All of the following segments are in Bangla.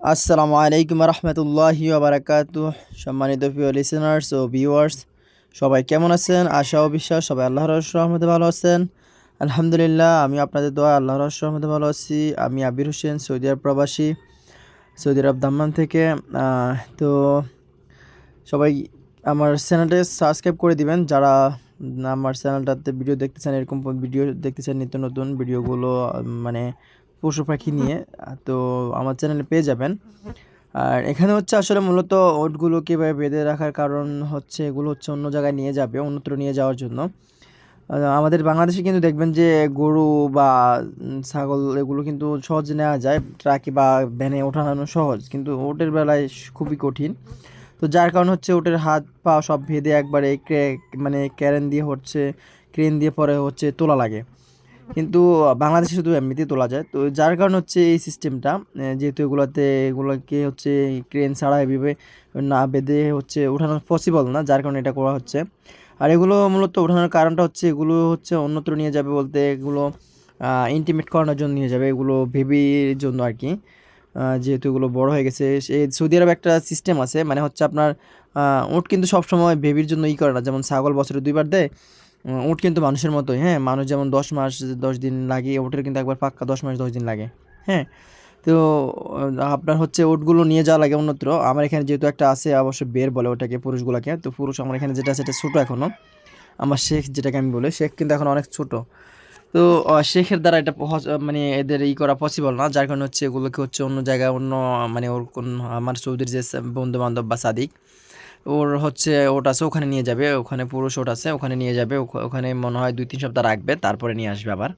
আসসালামু আলাইকুম রহমতুল্লাহি বারাকাত। সম্মানিত প্রিয় লিসেনার্স ও ভিউয়ার্স সবাই কেমন আছেন? আশা ও বিশ্বাস সবাই আল্লাহর রহমতে ভালো আছেন। আলহামদুলিল্লাহ, আমি আপনাদের দোয়া আল্লাহর রহমতে ভালো আছি। আমি আবির হোসেন, সৌদি আরব প্রবাসী, সৌদি আরব দাম্মান থেকে। তো সবাই আমার চ্যানেলটা সাবস্ক্রাইব করে দিবেন। যারা আমার চ্যানেলটাতে ভিডিও দেখতেছেন, এরকম ভিডিও দেখতেছেন, নিত্য নতুন ভিডিওগুলো মানে পশু পাখি নিয়ে, তো আমার চ্যানেলে পেয়ে যাবেন। আর এখানে হচ্ছে আসলে মূলত ওটগুলো কীভাবে বেঁধে রাখার কারণ হচ্ছে এগুলো হচ্ছে অন্য জায়গায় নিয়ে যাবে, অন্যত্র নিয়ে যাওয়ার জন্য। আমাদের বাংলাদেশে কিন্তু দেখবেন যে গরু বা ছাগল এগুলো কিন্তু সহজে নেওয়া যায়, ট্রাকে বা ভ্যানে ওঠানো সহজ, কিন্তু ওটের বেলায় খুবই কঠিন। তো যার কারণ হচ্ছে ওটের হাত পা সব ভেদে একবারে মানে ক্যারেন দিয়ে হচ্ছে, ক্রেন দিয়ে পরে হচ্ছে তোলা লাগে। কিন্তু বাংলাদেশে শুধু এমনিতেই তোলা যায়। তো যার কারণ হচ্ছে এই সিস্টেমটা যেহেতু এগুলোতে এগুলোকে হচ্ছে ক্রেন ছাড়া এভাবে না বেঁধে হচ্ছে ওঠানো পসিবল না, যার কারণে এটা করা হচ্ছে। আর এগুলো মূলত ওঠানোর কারণটা হচ্ছে এগুলো হচ্ছে অন্যত্র নিয়ে যাবে বলতে এগুলো ইন্টিমেট করানোর জন্য নিয়ে যাবে এগুলো বেবির জন্য আর কি। যেহেতু এগুলো বড় হয়ে গেছে এই সৌদি আরবে একটা সিস্টেম আছে মানে হচ্ছে আপনার উট কিন্তু সবসময় বেবির জন্য ই করে না, যেমন ছাগল বছরে দুইবার দেয় উট কিন্তু মানুষের মতোই হ্যাঁ? মানুষ যেমন দশ মাস, দশ দিন লাগে, উটের কিন্তু একবার পাক্কা দশ মাস, দশ দিন লাগে হ্যাঁ? তো আপনার হচ্ছে ওটগুলো নিয়ে যাওয়া লাগে অন্যত্র। আমার এখানে যেহেতু একটা আছে, অবশ্য বের বলে ওটাকে পুরুষগুলোকে। তো পুরুষ আমার এখানে যেটা আছে সেটা ছোটো এখনও আমার শেখ যেটাকে আমি বলি, শেখ কিন্তু এখন অনেক ছোট। তো শেখের দ্বারা এটা মানে এদের ই করা পসিবল না। যার কারণে হচ্ছে এগুলোকে হচ্ছে অন্য জায়গায়, অন্য মানে ওর কোন, আমার সৌদির যে বন্ধু বান্ধব বা সাদিক ওর হচ্ছে ওট আছে, ওখানে নিয়ে যাবে, ওখানে পুরুষ ওট আছে, ওখানে নিয়ে যাবে, ওখ- ওখানে মনে হয় দুই তিন সপ্তাহ রাখবে, তারপরে নিয়ে আসবে আবার।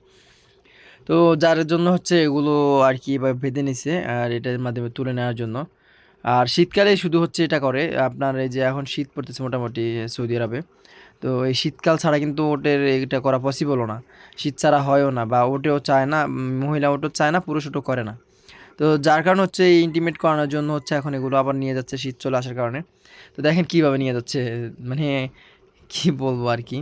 তো যার জন্য হচ্ছে এগুলো আর কি বেঁধে নিছে, আর এটার মাধ্যমে তুলে নেওয়ার জন্য। আর শীতকালে শুধু হচ্ছে এটা করে, আপনার এই যে এখন শীত পড়তেছে মোটামুটি সৌদি আরবে, তো এই শীতকাল ছাড়া কিন্তু ওটের এটা করা পসিবলও না। শীত ছাড়া হয়ও না, বা ওটেও চায় না মহিলা ওটও চায় না, পুরুষ ওটও করে না। তো যার কারণে হচ্ছে এই ইন্টিমেট করানোর জন্য হচ্ছে এখন এগুলো আবার নিয়ে যাচ্ছে শীত চলে আসার কারণে। তো দেখেন কীভাবে নিয়ে যাচ্ছে মানে কি বলব আর কি।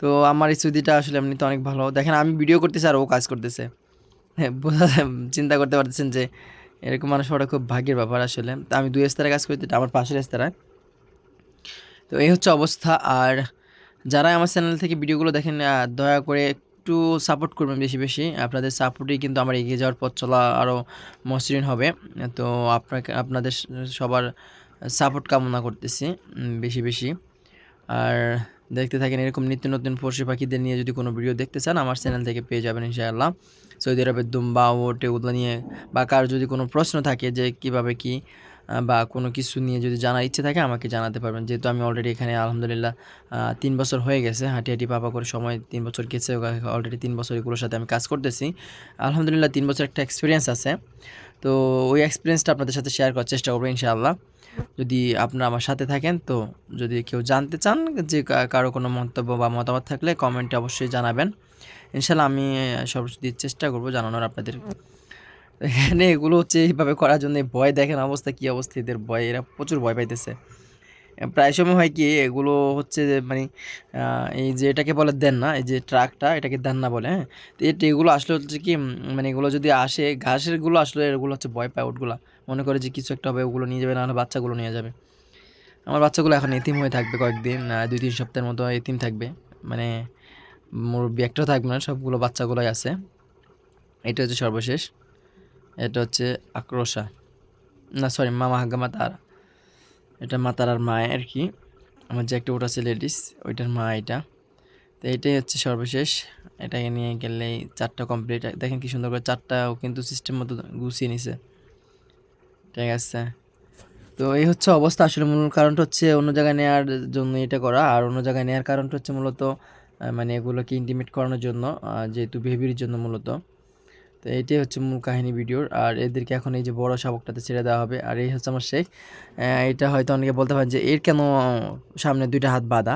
তো আমার এই সুদিটা আসলে এমনিতে অনেক ভালো। দেখেন আমি ভিডিও করতেছি আর ও কাজ করতেছে। হ্যাঁ চিন্তা করতে পারতেছেন যে এরকম মানুষ ওটা খুব ভাগ্যের ব্যাপার আসলে। তা আমি দুই স্তরে কাজ করতে আমার পাশের স্তরায় তো এই হচ্ছে অবস্থা। আর যারা আমার চ্যানেল থেকে ভিডিওগুলো দেখেন দয়া করে একটু সাপোর্ট করবেন বেশি বেশি। আপনাদের সাপোর্টেই কিন্তু আমার এগিয়ে যাওয়ার পথ চলা আরও মসৃণ হবে। তো আপনাকে, আপনাদের সবার সাপোর্ট কামনা করতেছি বেশি বেশি। আর দেখতে থাকেন এরকম নিত্য নতুন পশু পাখিদের নিয়ে যদি কোনো ভিডিও দেখতে চান, আমার চ্যানেল থেকে পেয়ে যাবেন ইনশাআল্লাহ। সৌদি আরবের দুম্বা, ওট, এগুলো নিয়ে বা কার যদি কোনো প্রশ্ন থাকে যে কীভাবে কি বা কোনো কিছু নিয়ে যদি জানার ইচ্ছে থাকে, আমাকে জানাতে পারবেন। যেহেতু আমি অলরেডি এখানে, আলহামদুলিল্লাহ তিন বছর হয়ে গেছে, হাঁটি হাঁটি পাপা করে সময় তিন বছর গেছে অলরেডি তিন বছর এগুলোর সাথে আমি কাজ করতেছি। আলহামদুলিল্লাহ, তিন বছর একটা এক্সপিরিয়েন্স আছে। তো ওই এক্সপিরিয়েন্সটা আপনাদের সাথে শেয়ার করার চেষ্টা করব ইনশাআল্লাহ। যদি আপনারা আমার সাথে থাকেন, তো যদি কেউ জানতে চান যে কারও কোনো মন্তব্য বা মতামত থাকলে কমেন্টে অবশ্যই জানাবেন। ইনশাল্লাহ আমি সর্বশেষ চেষ্টা করব জানানোর আপনাদের। এখানে এগুলো হচ্ছে এইভাবে করার জন্য ভয় দেখেন অবস্থা, কী অবস্থা এদের ভয়, এরা প্রচুর ভয় পাইতেছে। প্রায় সময় হয় কি, এগুলো হচ্ছে যে মানে এই যে এটাকে বলে দেন না এই যে ট্রাকটা, এটাকে দেন না বলে হ্যাঁ? তো এই এগুলো আসলে হচ্ছে কি মানে এগুলো যদি আসে, ঘাসেরগুলো আসলে এগুলো হচ্ছে ভয় পায় ওটগুলা মনে করে যে কিছু একটা হবে, ওগুলো নিয়ে যাবে না হলে বাচ্চাগুলো নিয়ে যাবে। আমার বাচ্চাগুলো এখন এতিম হয়ে থাকবে কয়েকদিন দুই তিন সপ্তাহের মতো এতিম থাকবে। মানে মুরব্বি একটাও থাকবে না, সবগুলো বাচ্চাগুলোই আছে। এটা হচ্ছে সর্বশেষ। এটা হচ্ছে আক্রোশা। না সরি মামা হাগ্গা তারা এটা মাতারার মা আর কি। আমার যে একটা ওটা আছে লেডিস ওইটার মা এটা। তো এটাই হচ্ছে সর্বশেষ। এটাকে নিয়ে গেলেই চারটা কমপ্লিট দেখেন কি সুন্দর করে চারটাও কিন্তু সিস্টেম মতো গুছিয়ে নিছে। ঠিক আছে। তো এই হচ্ছে অবস্থা। আসলে মূল কারণটা হচ্ছে অন্য জায়গায় নেওয়ার জন্য এটা করা। আর অন্য জায়গায় নেওয়ার কারণটা হচ্ছে মূলত মানে এগুলোকে ইন্টিমেট করানোর জন্য যেহেতু বেবির জন্য মূলত। তো এটাই হচ্ছে মূল কাহিনী ভিডিওর। আর এদেরকে এখন এই যে বড় শাবকটাতে ছেড়ে দেওয়া হবে। আর এই হচ্ছে আমার শেখ। এটা হয়তো অনেকে বলতে পারেন যে, এর কেন সামনে দুইটা হাত বাঁধা?